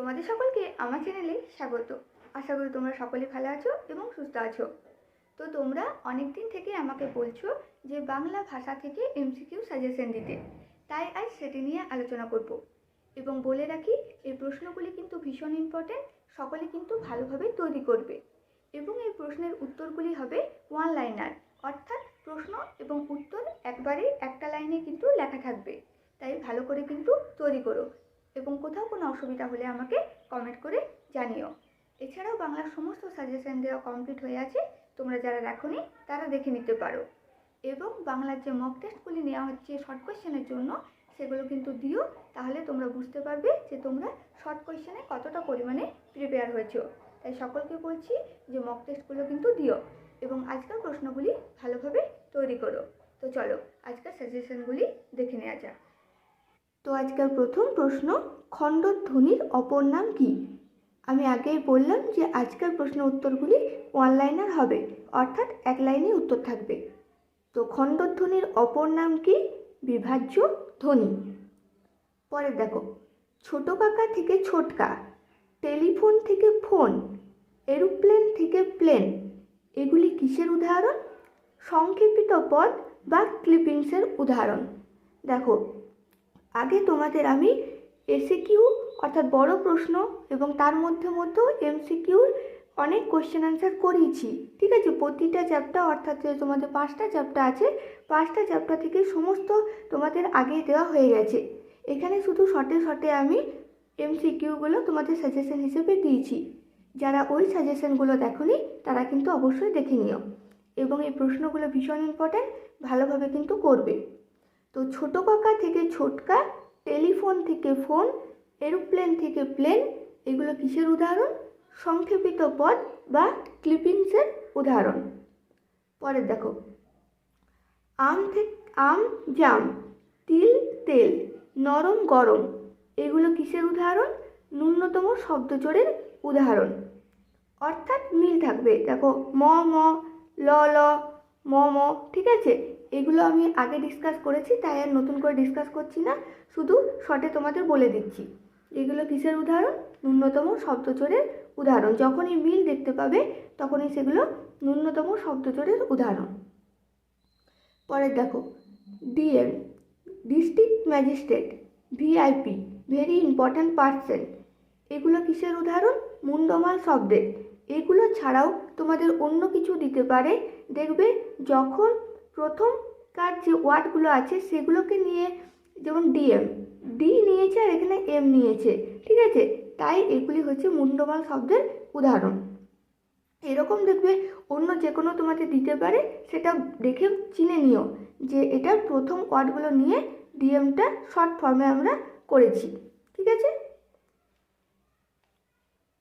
তোমাদের সকলকে আমার চ্যানেলে স্বাগত। আশা করি তোমরা সকলে ভালো আছো এবং সুস্থ আছো। তো তোমরা অনেক দিন থেকে আমাকে বলছো যে বাংলা ভাষা থেকে এমসিকিউ সাজেশন দিতে। তাই আজ সেটি নিয়ে আলোচনা করব। এবং বলে রাখি, এই প্রশ্নগুলি কিন্তু ভীষণ ইম্পর্ট্যান্ট সকলে কিন্তু ভালোভাবে তৈরি করবে। এবং এই প্রশ্নের উত্তরগুলি হবে ওয়ান লাইনার অর্থাৎ প্রশ্ন এবং উত্তর একবারেই একটা লাইনে কিন্তু লেখা থাকবে। তাই ভালো করে কিন্তু তৈরি করো। এবং কোথাও কোনো অসুবিধা হলে আমাকে কমেন্ট করে জানিও। এছাড়াও বাংলার সমস্ত সাজেশন দেওয়া কমপ্লিট হয়ে আছে, তোমরা যারা দেখোনি তারা দেখে নিতে পারো। এবং বাংলার যে মক টেস্টগুলি নেওয়া হচ্ছে শর্ট কোয়েশ্চেনের জন্য, সেগুলো কিন্তু দিও, তাহলে তোমরা বুঝতে পারবে যে তোমরা শর্ট কোয়েশ্চেনে কতটা পরিমাণে প্রিপেয়ার হয়েছো। তাই সকলকে বলছি যে মক টেস্টগুলো কিন্তু দিও এবং আজকের প্রশ্নগুলি ভালোভাবে তৈরি করো। তো চলো, আজকের সাজেশনগুলি দেখে নেওয়া যাক। তো আজকের প্রথম প্রশ্ন, খণ্ডধ্বনির অপর নাম কি? আমি আগেই বললাম যে আজকের প্রশ্ন উত্তরগুলি ওয়ান লাইনার হবে, অর্থাৎ এক লাইনে উত্তর থাকবে। তো খণ্ডধ্বনির অপর নাম কি? বিভাজ্য ধ্বনি। পরে দেখো, ছোট কাকা থেকে ছোটকা, টেলিফোন থেকে ফোন, এরোপ্লেন থেকে প্লেন, এগুলি কিসের উদাহরণ? সংক্ষেপিত পদ বা ক্লিপিংসের উদাহরণ। দেখো আগে তোমাদের আমি এসিকিউ, অর্থাৎ বড় প্রশ্ন এবং তার মধ্যে মধ্যেও এমসিকিউর অনেক কোশ্চেন অ্যান্সার করিয়েছি। ঠিক আছে? প্রতিটা চ্যাপ্টার অর্থাৎ যে তোমাদের পাঁচটা চ্যাপ্টার আছে, পাঁচটা চ্যাপ্টার থেকে সমস্ত তোমাদের আগে দেওয়া হয়ে গেছে। এখানে শুধু শর্টে শর্টে আমি এমসিকিউগুলো তোমাদের সাজেশন হিসেবে দিয়েছি। যারা ওই সাজেশনগুলো দেখোনি, তারা কিন্তু অবশ্যই দেখে নিও। এবং এই প্রশ্নগুলো ভীষণ ইম্পর্ট্যান্ট ভালোভাবে কিন্তু করবে। তো ছোট কাকা থেকে ছোটকা, টেলিফোন থেকে ফোন, এরোপ্লেন থেকে প্লেন, এগুলো কিসের উদাহরণ? সংক্ষেপিত পদ বা ক্লিপিংসের উদাহরণ। পরে দেখো। আম থেকে আম, জাম, তিল, তেল, নরম, গরম, এগুলো কিসের উদাহরণ? ন্যূনতম শব্দজোড়ের উদাহরণ। অর্থাৎ মিল থাকবে। দেখো, ম ম, ল ল ম ম ঠিক আছে? এগুলো আমি আগে ডিসকাস করেছি, তাই আর নতুন করে ডিসকাস করছি না। শুধু শর্টে তোমাদের বলে দিচ্ছি। এগুলো কিসের উদাহরণ? ন্যূনতম শব্দজোড়ের উদাহরণ। যখনই মিল দেখতে পাবে, তখনই সেগুলো ন্যূনতম শব্দজোড়ের উদাহরণ। পরে দেখো, DM, district magistrate, VIP, very important person. এগুলো কিসের উদাহরণ? মুন্ডমাল শব্দের। এগুলো ছাড়াও তোমাদের অন্য কিছু দিতে পারে। দেখবে যখন প্রথমকার যে ওয়ার্ডগুলো আছে সেগুলোকে নিয়ে যেমন ডিএম, ডি নিয়েছে আর এখানে এম নিয়েছে, ঠিক আছে? তাই এগুলি হচ্ছে মুন্ডমাল শব্দের উদাহরণ। এরকম দেখবে অন্য যে কোনো তোমাকে দিতে পারে, সেটা দেখে চিনে নিও যে এটার প্রথম ওয়ার্ডগুলো নিয়ে ডিএমটা শর্ট ফর্মে আমরা করেছি, ঠিক আছে?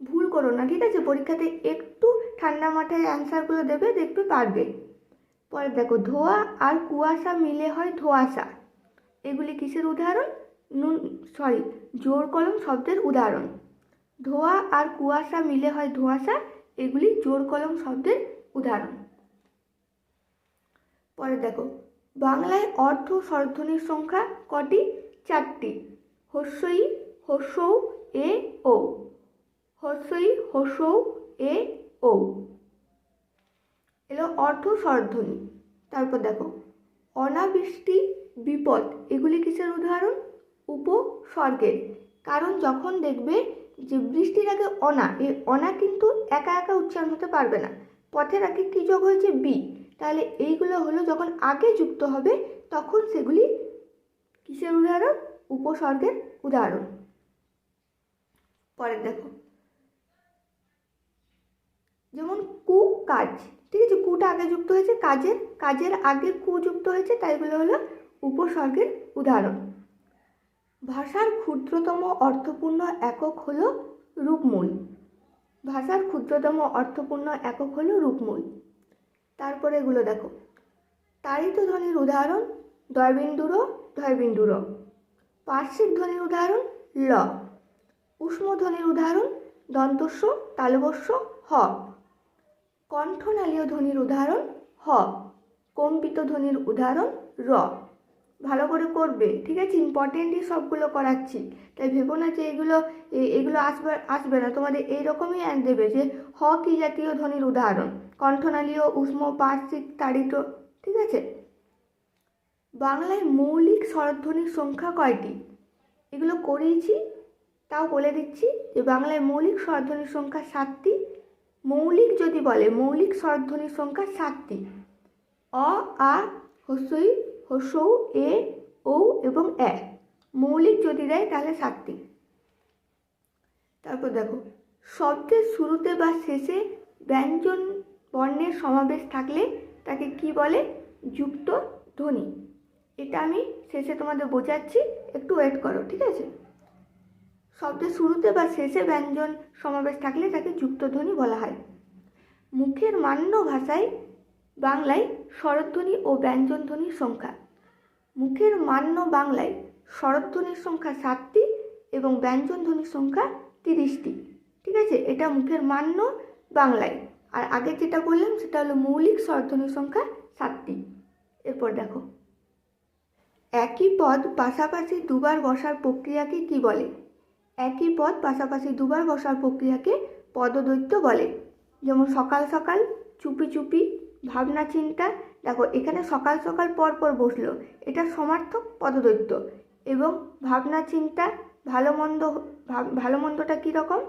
ভুল করো না, ঠিক আছে? পরীক্ষাতে একটু ঠান্ডা মাথায় অ্যান্সারগুলো দেবে, দেখবে পারবে। পরে দেখো, ধোয়া আর কুয়াশা মিলে হয় ধোয়াশা। এগুলি কিসের উদাহরণ? নুন সরি জোর কলম শব্দের উদাহরণ। ধোয়া আর কুয়াশা মিলে হয় ধোঁয়াশা, এগুলি জোর কলম শব্দের উদাহরণ। পরে দেখো, বাংলায় অর্থ স্বরধ্বনির সংখ্যা কটি? চারটি। হস্যই হস্যৌ এ ও হস্যই হস্যৌ এ ও এলো অর্থ স্বরধ্বনি তারপর দেখো, অনাবৃষ্টি, বিপদ, এগুলি কিসের উদাহরণ? উপসর্গের। কারণ যখন দেখবে যে বৃষ্টির আগে অনা এই অনা কিন্তু একা একা উচ্চারণ হতে পারবে না। পথের আগে কী যোগ হয়েছে? বি। তাহলে এইগুলো হলো যখন আগে যুক্ত হবে, তখন সেগুলি কিসের উদাহরণ? উপসর্গের উদাহরণ। পরে দেখো। যেমন কু কাজ, ঠিক আছে? কুটা আগে যুক্ত হয়েছে, কাজের কাজের আগে কু যুক্ত হয়েছে, তাই এগুলো হলো উপসর্গের উদাহরণ। ভাষার ক্ষুদ্রতম অর্থপূর্ণ একক হলো রূপমূল। ভাষার ক্ষুদ্রতম অর্থপূর্ণ একক হলো রূপমূল। তারপরে এগুলো দেখো। তারিত ধ্বনির উদাহরণ, দয়বিন্দুর ধয়বিন্দুর পার্শ্বিক ধ্বনির উদাহরণ, ল। উষ্ম ধ্বনির উদাহরণ, দন্তস্ব তালবস্য হ। কণ্ঠনালীয় ধ্বনির উদাহরণ হ, কম্পিত ধ্বনির উদাহরণ র। ভালো করে করবে, ঠিক আছে? ইম্পর্টেন্টই সবগুলো করাচ্ছি। তাই ভেবো না যে এগুলো এগুলো আসবে আসবে না। তোমাদের এইরকমই অ্যান্ড দেবে যে হ কি জাতীয় ধ্বনির উদাহরণ। কণ্ঠনালীয়, উষ্ম, পার্শ্বিক, তাড়িত, ঠিক আছে? বাংলায় মৌলিক স্বরধ্বনির সংখ্যা কয়টি? এগুলো করিয়েছি তাও বলে দিচ্ছি যে বাংলায় মৌলিক স্বরধ্বনির সংখ্যা সাতটি। মৌলিক যদি বলে, মৌলিক স্বরধ্বনির সংখ্যা সাতটি। অ, আ হস্যই হস্যৌ এ ও এবং এ। মৌলিক যদি দেয়, তাহলে সাতটি। তারপর দেখো, শব্দের শুরুতে বা শেষে ব্যঞ্জন বর্ণের সমাবেশ থাকলে তাকে কি বলে? যুক্ত ধ্বনি। এটা আমি শেষে তোমাদের বোঝাচ্ছি, একটু ওয়েট করো, ঠিক আছে? শব্দের শুরুতে বা শেষে ব্যঞ্জন সমাবেশ থাকলে তাকে যুক্তধ্বনি বলা হয়। মুখের মান্য ভাষায় বাংলায় স্বরধ্বনি ও ব্যঞ্জনধ্বনির সংখ্যা। মুখের মান্য বাংলায় স্বরধ্বনির সংখ্যা সাতটি এবং ব্যঞ্জনধ্বনির সংখ্যা তিরিশটি। ঠিক আছে? এটা মুখের মান্য বাংলায়। আর আগে যেটা বললাম, সেটা হলো মৌলিক স্বরধ্বনির সংখ্যা সাতটি। এরপর দেখো। একই পদ পাশাপাশি দুবার বসার প্রক্রিয়াকে কি বলে? একই পদ পাশাপাশি দুবার বসার প্রক্রিয়াকে পদদৈত্য বলে। যেমন সকাল সকাল, চুপি চুপি, ভাবনা চিন্তা। দেখো, এখানে সকাল সকাল পর পর বসল। এটা সমার্থক পদদৈত্য এবং ভাবনা চিন্তা, ভালো মন্দ ভালো মন্দটা কীরকম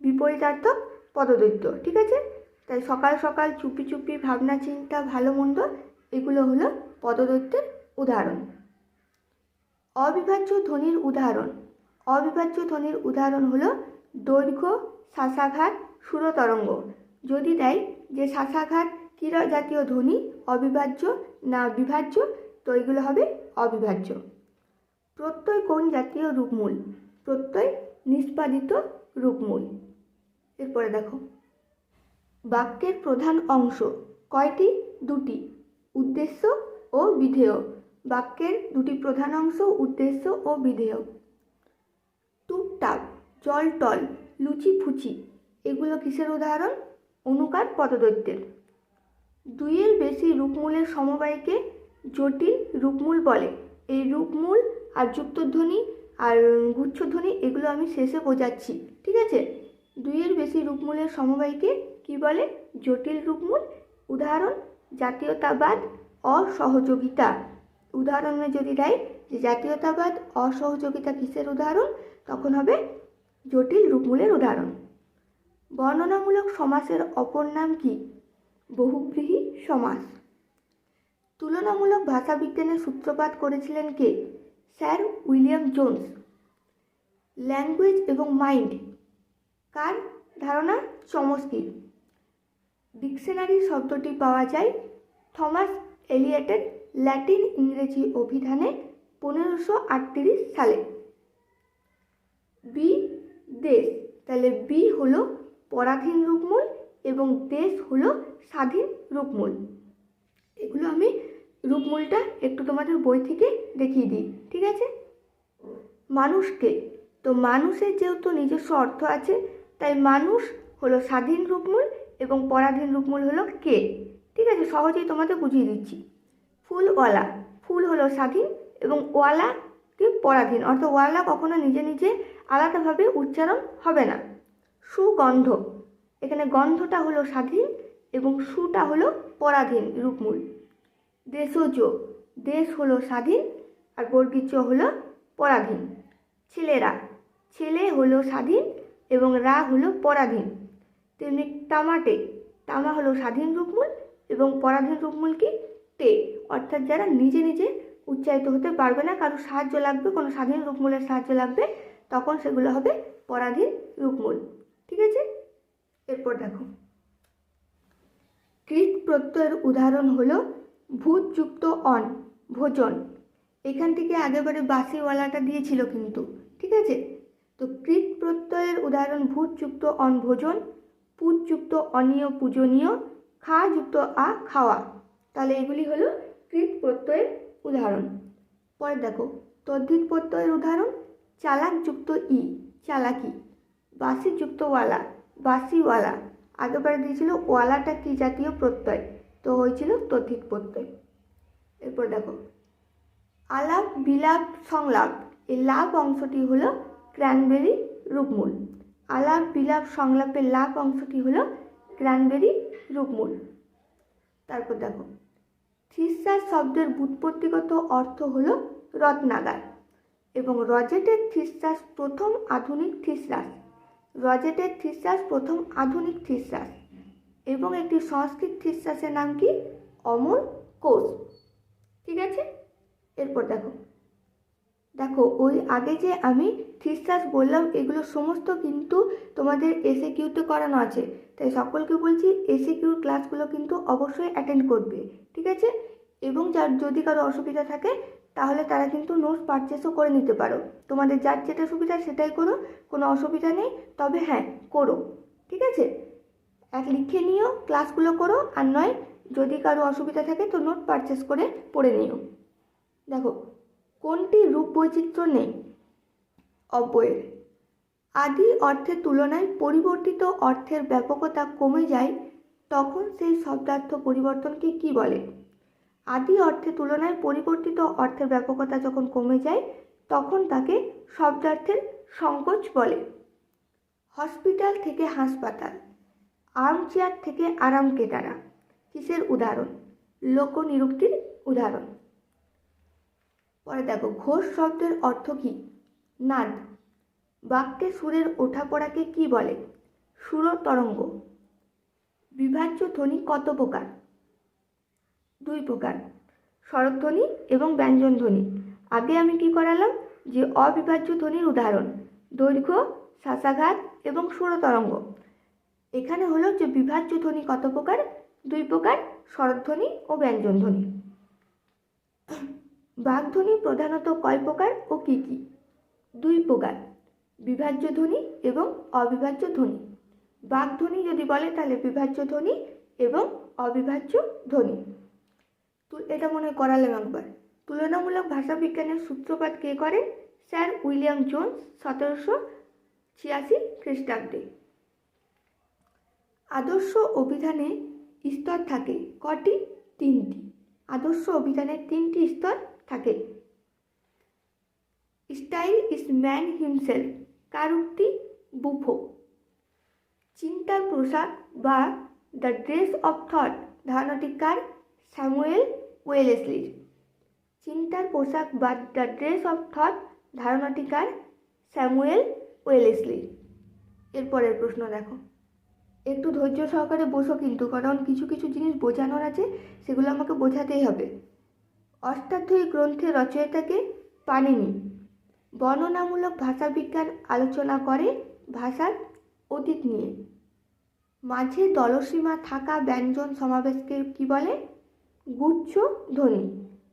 বিপরীতার্থক পদদৈত্য ঠিক আছে? তাই সকাল সকাল, চুপি চুপি, ভাবনা চিন্তা, ভালো মন্দ, এগুলো হলো পদদৈত্যের উদাহরণ। অবিভাজ্য ধ্বনির উদাহরণ। অবিভাজ্য ধ্বনির উদাহরণ হলো দৈর্ঘ্য শ্বাসাঘাত সুরতরঙ্গ। যদি দেয় যে শ্বাসাঘাত কিরা জাতীয় ধ্বনি অবিভাজ্য না বিভাজ্য, তো এগুলো হবে অবিভাজ্য। প্রত্যয় কোন জাতীয় রূপমূল, প্রত্যয় নিষ্পাদিত রূপমূল। এরপরে দেখো। বাক্যের প্রধান অংশ কয়টি? দুটি। উদ্দেশ্য ও বিধেয়। বাক্যের দুটি প্রধান অংশ উদ্দেশ্য ও বিধেয়। টুকটাক জল টল লুচি ফুচি এগুলো কিসের উদাহরণ? অনুকার পদদৈত্যের। দুইয়ের বেশি রূপমূলের সমবায়কে জটিল রূপমূল বলে। এই রূপমূল আর যুক্তধ্বনি আর গুচ্ছধ্বনি এগুলো আমি শেষে বোঝাচ্ছি, ঠিক আছে? দুইয়ের বেশি রূপমূলের সমবায়কে কি বলে? জটিল রূপমূল। উদাহরণ, জাতীয়তাবাদ, অসহযোগিতা। উদাহরণে যদি দেয় যে জাতীয়তাবাদ, অসহযোগিতা কিসের উদাহরণ? তখন হবে জটিল রূপমূলের উদাহরণ। বর্ণনামূলক সমাসের অপর নাম কি? বহুব্রীহি সমাস। তুলনামূলক ভাষাবিজ্ঞানের সূত্রপাত করেছিলেন কে? Sir William Jones. ল্যাঙ্গুয়েজ এবং মাইন্ড। কার ধারণা? চমস্কির। ডিকশনারি শব্দটি পাওয়া যায় থমাস এলিয়টের ল্যাটিন ইংরেজি অভিধানে পনেরোশো সালে। বি দেশ। তাহলে বি হলো পরাধীন রূপমূল এবং দেশ হলো স্বাধীন রূপমূল। এগুলো আমি রূপমূলটা একটু তোমাদের বই থেকে দেখিয়ে দিই, ঠিক আছে? মানুষকে। তো মানুষের যেহেতু নিজস্ব অর্থ আছে, তাই মানুষ হলো স্বাধীন রূপমূল এবং পরাধীন রূপমূল হলো কে? ঠিক আছে, সহজেই তোমাদের বুঝিয়ে দিচ্ছি। ফুলওয়ালা। ফুল হলো স্বাধীন এবং ওয়ালাকে পরাধীন। অর্থাৎ ওয়ালা কখনো নিজে নিজে আলাদাভাবে উচ্চারণ হবে না। সুগন্ধ। এখানে গন্ধটা হলো স্বাধীন এবং সুটা হলো পরাধীন রূপমূল। দেশজ। দেশ হলো স্বাধীন আর বর্গীচ হলো পরাধীন। ছেলেরা। ছেলে হলো স্বাধীন এবং রা হলো পরাধীন। তেমনি তামাটে। তামা হলো স্বাধীন রূপমূল এবং পরাধীন রূপমূল কি? তে। অর্থাৎ যারা নিজে নিজে উচ্চারিত হতে পারবে না, কারও সাহায্য লাগবে, কোনো স্বাধীন রূপমূলের সাহায্য লাগবে তখন সেগুলো হবে পরাধীন রূপমূল। ঠিক আছে? এরপর দেখো। কৃত প্রত্যয়ের উদাহরণ হলো ভূতযুক্ত অন, ভোজন। এখান থেকে আগেবারে বাসিওয়ালাটা দিয়েছিল কিন্তু, ঠিক আছে? তো কৃত প্রত্যয়ের উদাহরণ ভূতযুক্ত অন ভোজন, পুতযুক্ত অনীয় পূজনীয় খা যুক্ত আ খাওয়া। তাহলে এগুলি হলো কৃত প্রত্যয়ের উদাহরণ। পরে দেখো, তদ্ধিত প্রত্যয়ের উদাহরণ চালাকযুক্ত ই, চালাকি। বাসিযুক্ত ওয়ালা বাসিওয়ালা আগেবারে দিয়েছিল ওয়ালাটা কি জাতীয় প্রত্যয়? তো হয়েছিল তদ্ধিত প্রত্যয়। এরপর দেখো, আলাপ, বিলাপ, সংলাপ, এই লাভ অংশটি হলো ক্র্যানবেরি রূপমূল। আলাপ, বিলাপ, সংলাপের লাভ অংশটি হলো ক্র্যানবেরি রূপমূল। তারপর দেখো থিসাস শব্দের ব্যুৎপত্তিগত অর্থ হলো রত্নাগার। এবং রজেটের থিসাস প্রথম আধুনিক থিসাস। রজেটের থিসাস প্রথম আধুনিক থিসাস। এবং একটি সংস্কৃত থিসাসের নাম কি? অমর কোষ। ঠিক আছে? এরপর দেখো। দেখো, ওই আগে যে আমি থিসাস বললাম, এগুলো সমস্ত কিন্তু তোমাদের এসে কিউতে করানো আছে। তাই সকলকে বলছি এসে কিউর ক্লাসগুলো কিন্তু অবশ্যই অ্যাটেন্ড করবে। ঠিক আছে? এবং যার যদি কারও অসুবিধা থাকে তাহলে তারা কিন্তু নোটস পারচেসও করে নিতে পারো। তোমাদের যার যেটা সুবিধা সেটাই করো, কোনো অসুবিধা নেই, তবে হ্যাঁ করো, ঠিক আছে? এক লিখে নিও ক্লাসগুলো করো, আর নয়, যদি কারও অসুবিধা থাকে তো নোট পারচেস করে পড়ে নিও। দেখো, কোনটি রূপ বৈচিত্র্য নেই? অব্যয়ের। আদি অর্থের তুলনায় পরিবর্তিত অর্থের ব্যাপকতা কমে যায়, তখন সেই শব্দার্থ পরিবর্তনকে কি বলে? আদি অর্থের তুলনায় পরিবর্তিত অর্থের ব্যাপকতা যখন কমে যায়, তখন তাকে শব্দার্থের সংকোচ বলে। হসপিটাল থেকে হাসপাতাল, আর্মচেয়ার থেকে আরাম কেদারা কিসের উদাহরণ? লোকনিরুক্তির উদাহরণ। পরে দেখো, ঘোষ শব্দের অর্থ কী? নাদ। বাক্যে সুরের ওঠাপড়াকে কি বলে? সুর তরঙ্গ বিভাজ্য ধ্বনি কত প্রকার? দুই প্রকার স্বরধ্বনি এবং ব্যঞ্জন ধ্বনি আগে আমি কি করালাম? যে অবিভাজ্য ধ্বনির উদাহরণ, দৈর্ঘ্য শ্বাসাঘাত এবং সুরতরঙ্গ এখানে হলো যে বিভাজ্য ধ্বনি কত প্রকার? দুই প্রকার স্বরধ্বনি ও ব্যঞ্জন ধ্বনি বাগধ্বনি প্রধানত কয় প্রকার ও কী কী? দুই প্রকার, বিভাজ্য ধ্বনি এবং অবিভাজ্য ধ্বনি। বাগধ্বনি যদি বলে তাহলে বিভাজ্য ধ্বনি এবং অবিভাজ্য ধ্বনি। এটা মনে করালাম একবার। তুলনামূলক ভাষাবিজ্ঞানের সূত্রপাত কে করেন স্যার উইলিয়াম জোন্স, সতেরোশো ছিয়াশি খ্রিস্টাব্দে। আদর্শ অভিধানে স্তর থাকে কটি? তিনটি। আদর্শ অভিধানের তিনটি স্তর থাকে। স্টাইল ইজ ম্যান হিমসেলফ, কার উক্তি? বুফো। চিন্তার পোশাক বা দ্য ড্রেস অফ থট, ধারণাটি কার? স্যামুয়েল ওয়েলেসলির। চিন্তার পোশাক বা দ্য ড্রেস অফ থট ধারণাটিকার স্যামুয়েল ওয়েলেসলির। এরপরের প্রশ্ন দেখো। একটু ধৈর্য সহকারে বসো কিন্তু, কারণ কিছু কিছু জিনিস বোঝানোর আছে, সেগুলো আমাকে বোঝাতেই হবে। অষ্টাধ্যায়ী গ্রন্থের রচয়িতাকে পানিনি। বর্ণনামূলক ভাষাবিজ্ঞান আলোচনা করে ভাষার অতীত নিয়ে। মাঝে দলসীমা থাকা ব্যঞ্জন সমাবেশকে কি বলে? গুচ্ছ ধ্বনি।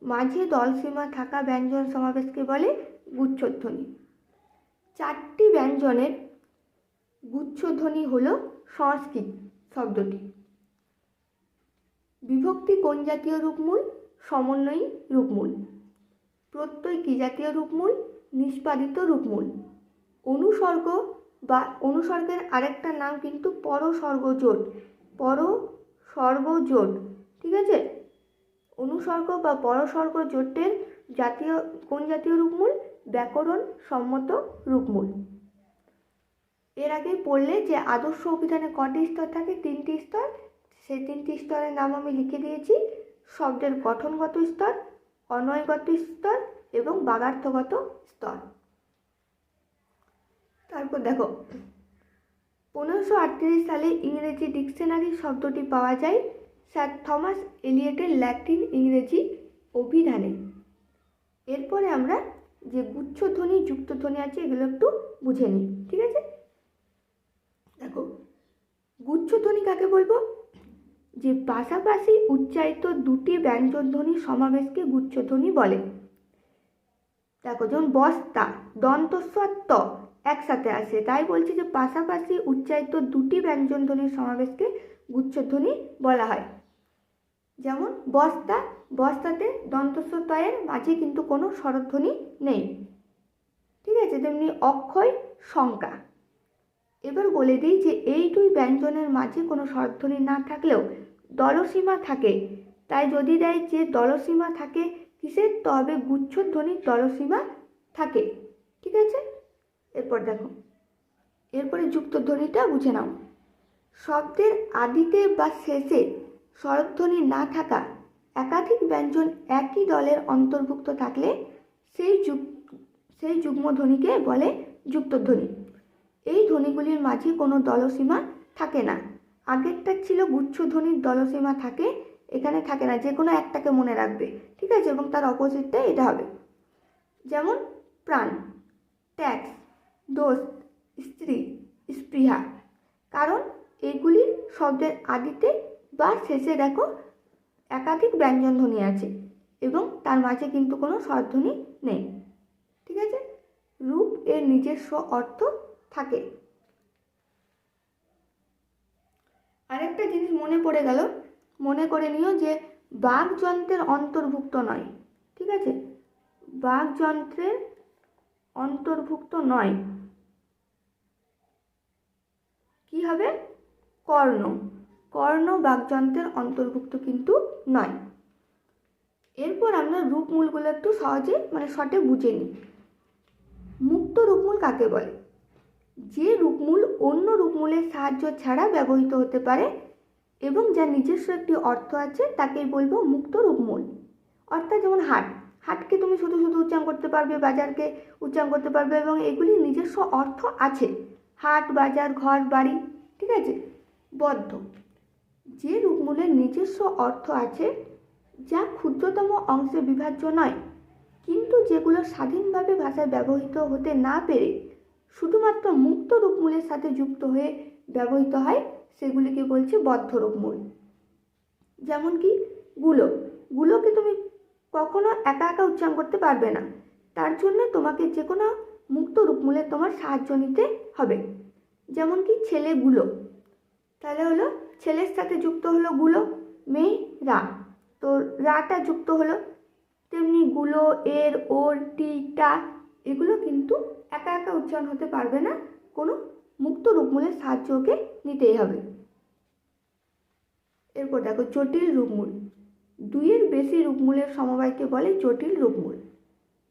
মাঝে দলসীমা থাকা ব্যঞ্জন সমাবেশকে বলে গুচ্ছধ্বনি চারটি ব্যঞ্জনের গুচ্ছধ্বনি হল সংস্কৃত শব্দটি। বিভক্তি কোন জাতীয় রূপমূল? সমন্বয়ী রূপমূল। প্রত্যয় কি জাতীয় রূপমূল? নিষ্পাদিত রূপমূল। অনুসর্গ বা অনুসর্গের আরেকটা নাম কিন্তু পরসর্গজোট। পরসর্গজোট, ঠিক আছে? অনুসর্গ বা পরসর্গ জোটের জাতীয়, কোন জাতীয় রূপমূল? ব্যাকরণ সম্মত রূপমূল। এর আগে পড়লে যে আদর্শ অভিধানে কটি স্তর থাকে? তিনটি স্তর। সেই তিনটি স্তরের নাম আমি লিখে দিয়েছি। শব্দের গঠনগত স্তর, অনয়গত স্তর এবং বাগার্থগত স্তর। তারপর দেখো, পনেরোশো সালে ইংরেজি ডিকশনারি শব্দটি পাওয়া যায়। স্যার থমাস এলিয়েটের ল্যাটিন ইংরেজি অভিধানে। এরপরে আমরা যে গুচ্ছধ্বনি যুক্তধ্বনি আছে, এগুলো একটু বুঝে নিই, ঠিক আছে? দেখো গুচ্ছধ্বনি কাকে বলব? যে পাশাপাশি উচ্চারিত দুটি ব্যঞ্জনধ্বনির সমাবেশকে গুচ্ছধ্বনি বলে। দেখো, যেমন বস্তা দন্তস্বর ত একসাথে আসে, তাই বলছি যে পাশাপাশি উচ্চারিত দুটি ব্যঞ্জনধ্বনির সমাবেশকে গুচ্ছধ্বনি বলা হয়। যেমন বস্তা, বস্তাতে দন্তস্বর তয়ের মাঝে কিন্তু কোনো স্বরধ্বনি নেই। ঠিক আছে, তেমনি অক্ষয় শঙ্কা এবার বলে দিই যে এই দুই ব্যঞ্জনের মাঝে কোনো স্বরধ্বনি না থাকলেও দলসীমা থাকে। তাই যদি দেয় যে দলসীমা থাকে হিসেব তবে গুচ্ছ ধ্বনির দলসীমা থাকে। ঠিক আছে? এরপর দেখো। এরপরে যুক্ত ধ্বনিটা বুঝে নাও। শব্দের আদিতে বা শেষে স্বরধ্বনি না থাকা একাধিক ব্যঞ্জন একই দলের অন্তর্ভুক্ত থাকলে সেই যুগ, সেই যুগ্ম ধ্বনিকে বলে যুক্তধ্বনি। এই ধ্বনিগুলির মাঝে কোনো দলসীমা থাকে না। আগেরটা ছিল গুচ্ছ ধ্বনির দলসীমা থাকে, এখানে থাকে না, যে কোনো একটাকে মনে রাখবে, ঠিক আছে? এবং তার অপোজিটটা এটা হবে। যেমন প্রাণ ট্যাক্স দোষ, স্ত্রী, স্পৃহা। কারণ এগুলি শব্দের আদিতে বা শেষে দেখো একাধিক ব্যঞ্জন ধ্বনি আছে এবং তার মাঝে কিন্তু কোনো স্বরধ্বনি নেই, ঠিক আছে? রূপ এর নিজস্ব অর্থ থাকে। আরেকটা জিনিস মনে পড়ে গেল, মনে করে নিও যে বাঘযন্ত্রের অন্তর্ভুক্ত নয়, ঠিক আছে? বাঘযন্ত্রের অন্তর্ভুক্ত নয়। কি হবে? কর্ণ। কর্ণ বাগযন্ত্রের অন্তর্ভুক্ত কিন্তু নয়। এরপর আমরা রূপমূলগুলো একটু সহজে মানে শর্টে বুঝে নিই। মুক্ত রূপমূল কাকে বলে? যে রূপমূল অন্য রূপমূলের সাহায্য ছাড়া ব্যবহৃত হতে পারে এবং যার নিজস্ব একটি অর্থ আছে, তাকেই বলব মুক্ত রূপমূল। অর্থাৎ যেমন হাট, হাটকে তুমি শুধু শুধু উচ্চারণ করতে পারবে, বাজারকে উচ্চারণ করতে পারবে এবং এগুলির নিজস্ব অর্থ আছে। হাট, বাজার, ঘর, বাড়ি, ঠিক আছে? বদ্ধ। যে রূপমূলের নিজস্ব অর্থ আছে, যা ক্ষুদ্রতম অংশে বিভাজ্য নয়। কিন্তু যেগুলো স্বাধীনভাবে ভাষায় ব্যবহৃত হতে না পেরে শুধুমাত্র মুক্ত রূপমূলের সাথে যুক্ত হয়ে ব্যবহৃত হয়, সেগুলিকে বলছে বদ্ধ রূপমূল। যেমন কি, গুলো। গুলোকে তুমি কখনো একা একা উচ্চারণ করতে পারবে না। তার জন্য তোমাকে যে কোনো মুক্ত রূপমূলে তোমার সাহায্য নিতে হবে। যেমন কি ছেলেগুলো তাহলে হলো ছেলের সাথে যুক্ত হলো গুলো, মেয়ে, রা। তো রাটা যুক্ত হলো, তেমনি গুলো, এর, ওর, টি, টা, এগুলো কিন্তু একা একা উচ্চারণ হতে পারবে না। কোনো মুক্ত রূপমূলের সাহায্য ওকে নিতেই হবে। এরপর দেখো জটিল রূপমূল। দুইয়ের বেশি রূপমূলের সমবায়কে বলে জটিল রূপমূল।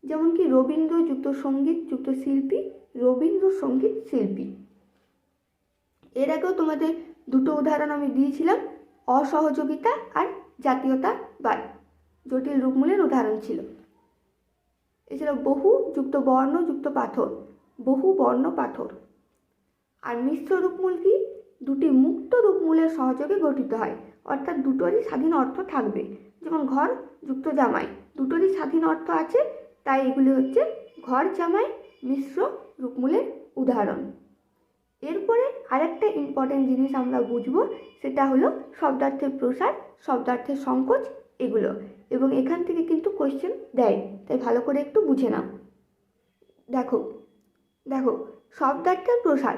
যেমন কি রবীন্দ্র যুক্ত সংগীত, যুক্ত শিল্পী রবীন্দ্র সংগীত শিল্পী। এর আগেও তোমাদের দুটো উদাহরণ আমি দিয়েছিলাম, অসহযোগিতা আর জাতীয়তাবাদ জটিল রূপমূলের উদাহরণ ছিল। এছাড়া বহু যুক্ত বর্ণ, যুক্ত পাথর, বহু বর্ণ পাথর। আর মিশ্র রূপমূল কি? দুটি মুক্ত রূপমূলের সহযোগে গঠিত হয়। অর্থাৎ দুটোরই স্বাধীন অর্থ থাকবে। যেমন ঘর, যুক্ত জামাই। দুটোরই স্বাধীন অর্থ আছে, তাই এগুলি হচ্ছে ঘর, জামাই, মিশ্র রূপমূলের উদাহরণ। এরপরে আরেকটা ইম্পর্টেন্ট জিনিস আমরা বুঝব, সেটা হলো শব্দার্থের প্রসার, শব্দার্থের সংকোচ এগুলো। এবং এখান থেকে কিন্তু কোয়েশ্চেন দেয়, তাই ভালো করে একটু বুঝে নাও। দেখো দেখো, শব্দার্থের প্রসার,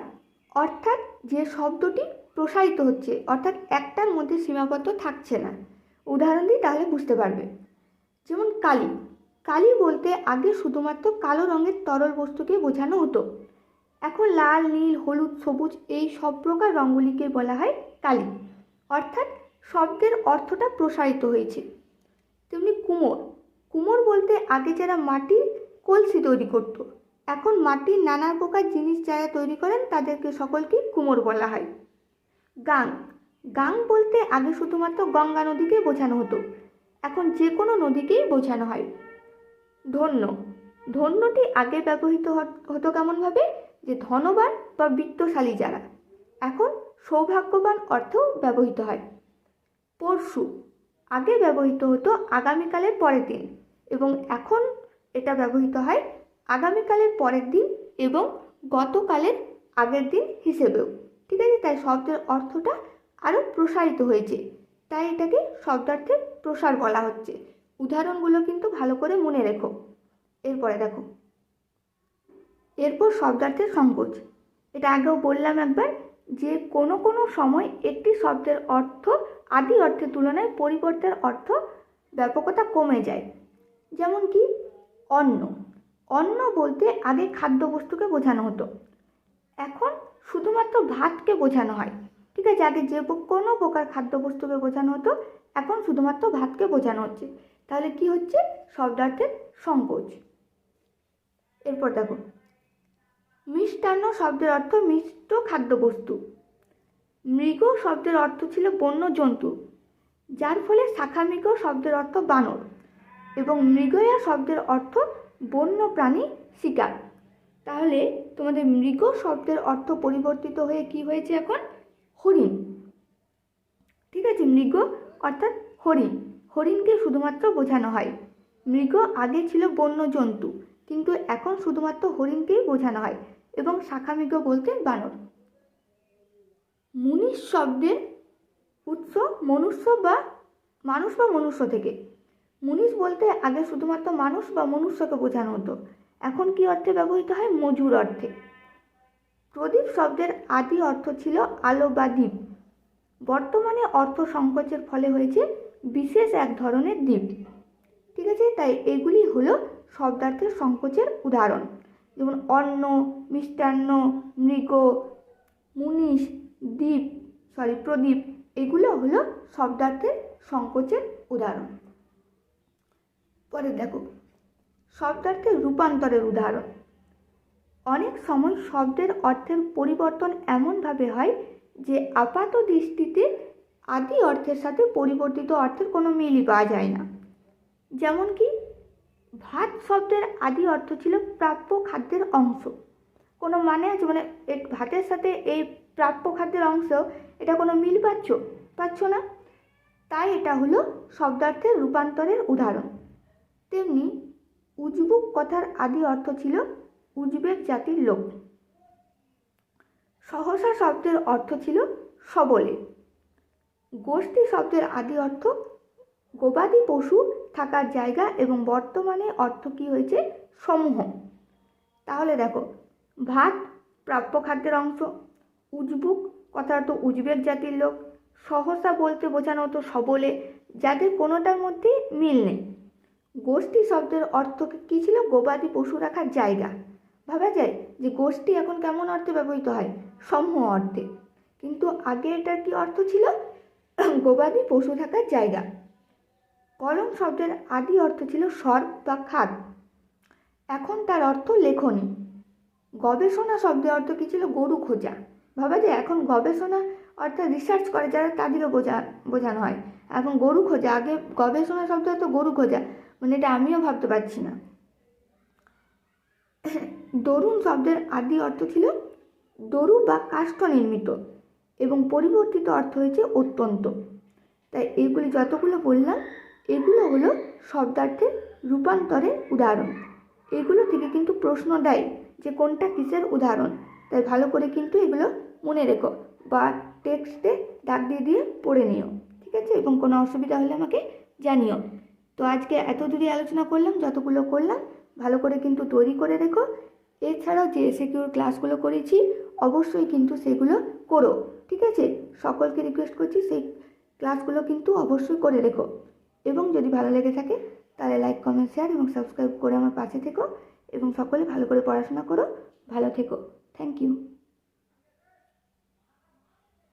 অর্থাৎ যে শব্দটি প্রসারিত হচ্ছে, অর্থাৎ একটার মধ্যে সীমাবদ্ধ থাকছে না। উদাহরণ দিই তাহলে বুঝতে পারবে। যেমন কালি কালি বলতে আগে শুধুমাত্র কালো রঙের তরল বস্তুকে বোঝানো হতো। এখন লাল, নীল, হলুদ, সবুজ এই সব প্রকার রঙগুলিকে বলা হয় কালি। অর্থাৎ শব্দের অর্থটা প্রসারিত হয়েছে। তেমনি কুমোর। কুমোর বলতে আগে যারা মাটির কলসি তৈরি করতো, এখন মাটির নানা প্রকার জিনিস যারা তৈরি করেন তাদেরকে সকলকে কুমোর বলা হয়। গাং। গাং বলতে আগে শুধুমাত্র গঙ্গা নদীকে বোঝানো হতো, এখন যে কোনো নদীকেই বোঝানো হয়। ধন্য। ধন্যটি আগে ব্যবহৃত হত- কেমনভাবে? যে ধনবান বা বিত্তশালী যারা, এখন সৌভাগ্যবান অর্থেও ব্যবহৃত হয়। পরশু, আগে ব্যবহৃত হতো আগামীকালের পরের দিন এবং এখন এটা ব্যবহৃত হয় আগামীকালের পরের দিন এবং গতকালের আগের দিন হিসেবেও। ঠিক আছে? তাই শব্দের অর্থটা আরও প্রসারিত হয়েছে। তাই এটাকে শব্দার্থের প্রসার বলা হচ্ছে। উদাহরণগুলো কিন্তু ভালো করে মনে রেখো। এরপরে দেখো। এরপর শব্দার্থের সংকোচ। এটা আগেও বললাম একবার যে কোনো কোনো সময় একটি শব্দের অর্থ আদি অর্থের তুলনায় পরিবর্তের অর্থ ব্যাপকতা কমে যায়। যেমন কি, অন্ন। অন্ন বলতে আগে খাদ্যবস্তুকে বোঝানো হতো। এখন শুধুমাত্র ভাতকে বোঝানো হয়। ঠিক আছে, আগে যে কোনো প্রকার খাদ্যবস্তুকে বোঝানো হতো, এখন শুধুমাত্র ভাতকে বোঝানো হচ্ছে। তাহলে কি হচ্ছে? শব্দার্থের সংকোচ। এরপর দেখো মিষ্টান্ন শব্দের অর্থ মিষ্ট খাদ্যবস্তু। মৃগ শব্দের অর্থ ছিল বন্য জন্তু যার ফলে শাখা শাখামৃগ শব্দের অর্থ বানর এবং মৃগয়া শব্দের অর্থ বন্য প্রাণী শিকার। তাহলে তোমাদের মৃগ শব্দের অর্থ পরিবর্তিত হয়ে কি হয়েছে এখন? হরিণ। ঠিক আছে, মৃগ অর্থাৎ হরিণ। হরিণকে শুধুমাত্র বোঝানো হয়। মৃগ আগে ছিল বন্য জন্তু কিন্তু এখন শুধুমাত্র হরিণকেই বোঝানো হয়। এবং শাখামৃগ বলতে বানর। মুনিশ শব্দের উৎস মনুষ্য বা মানুষ বা মনুষ্য থেকে। মুনিশ বলতে আগে শুধুমাত্র মানুষ বা মনুষ্যকে বোঝানো হতো। এখন কি অর্থে ব্যবহৃত হয়? মজুর অর্থে। প্রদীপ শব্দের আদি অর্থ ছিল আলো বা দ্বীপ। বর্তমানে অর্থ সংকোচের ফলে হয়েছে বিশেষ এক ধরনের দ্বীপ। ঠিক আছে? তাই এগুলি হলো শব্দার্থের সংকোচের উদাহরণ। যেমন অন্ন, মিষ্টান্ন, মৃগ, মুনিশ, দ্বীপ সরি প্রদীপ, এগুলো হলো শব্দার্থের সংকোচের উদাহরণ। পরে দেখো, শব্দার্থের রূপান্তরের উদাহরণ। অনেক সময় শব্দের অর্থের পরিবর্তন এমনভাবে হয় যে আপাত দৃষ্টিতে আদি অর্থের সাথে পরিবর্তিত অর্থের কোনো মিলই পাওয়া যায় না। যেমন কি ভাত শব্দের আদি অর্থ ছিল প্রাপ্য খাদ্যের অংশ। কোনো মানে আছে? মানে ভাতের সাথে এই প্রাপ্য খাদ্যের অংশ, এটা কোনো মিল পাচ্ছ? পাচ্ছ না? তাই এটা হলো শব্দার্থের রূপান্তরের উদাহরণ। তেমনি উজবুক কথার আদি অর্থ ছিল উজবেক জাতির লোক। সহসা শব্দের অর্থ ছিল সবলে। গোষ্ঠী শব্দের আদি অর্থ গবাদি পশু থাকার জায়গা এবং বর্তমানে অর্থ কী হয়েছে? সমূহ। তাহলে দেখো, ভাত প্রাপ্য খাদ্যের অংশ, উজবুক কথা অর্থ উজবেক জাতির লোক, সহসা বলতে বোঝানো হতো সবলে, যাদের কোনোটার মধ্যে মিল নেই। গোষ্ঠী শব্দের অর্থ কী ছিল? গবাদি পশু রাখার জায়গা। ভাবা যায় যে গোষ্ঠী এখন কেমন অর্থে ব্যবহৃত হয়? সমূহ অর্থে। কিন্তু আগে এটার কি অর্থ ছিল? গবাদি পশু থাকার জায়গা। কলম শব্দের আদি অর্থ ছিল সর্প বা খাদ। এখন তার অর্থ লেখনী। গবেষণা শব্দের অর্থ কী ছিল গরু খোঁজা। ভাবা যায়, এখন গবেষণা অর্থাৎ রিসার্চ করে যারা তাদেরও বোঝা, বোঝানো হয়। এখন গরু খোঁজা, আগে গবেষণা শব্দ তো গরু খোঁজা মানে এটা আমিও ভাবতে পারছি না। দরুন শব্দের আদি অর্থ ছিল দরু বা কাষ্ঠ নির্মিত এবং পরিবর্তিত অর্থ হয়েছে অত্যন্ত। তাই এগুলি যতগুলো বললাম এগুলো হলো শব্দার্থের রূপান্তরের উদাহরণ। এগুলো থেকে কিন্তু প্রশ্ন দেয় যে কোনটা কিসের উদাহরণ। তাই ভালো করে কিন্তু এগুলো মনে রেখো বা টেক্সটে দাগ দিয়ে দিয়ে পড়ে নিও, ঠিক আছে? এবং কোনো অসুবিধা হলে আমাকে জানিও। তো আজকে এত দূরে আলোচনা করলাম, যতগুলো করলাম, ভালো করে কিন্তু তৈরি করে রেখো। এছাড়াও যে সিকিউর ক্লাসগুলো করেছি, অবশ্যই কিন্তু সেগুলো করো, ঠিক আছে? সকলকে রিকোয়েস্ট করছি সেই ক্লাসগুলো কিন্তু অবশ্যই করে রেখো। এবং যদি ভালো লেগে থাকে, তাহলে লাইক কমেন্ট শেয়ার এবং সাবস্ক্রাইব করে আমার পাশে থেকো এবং সকলে ভালো করে পড়াশোনা করো। ভালো থেকো। Thank you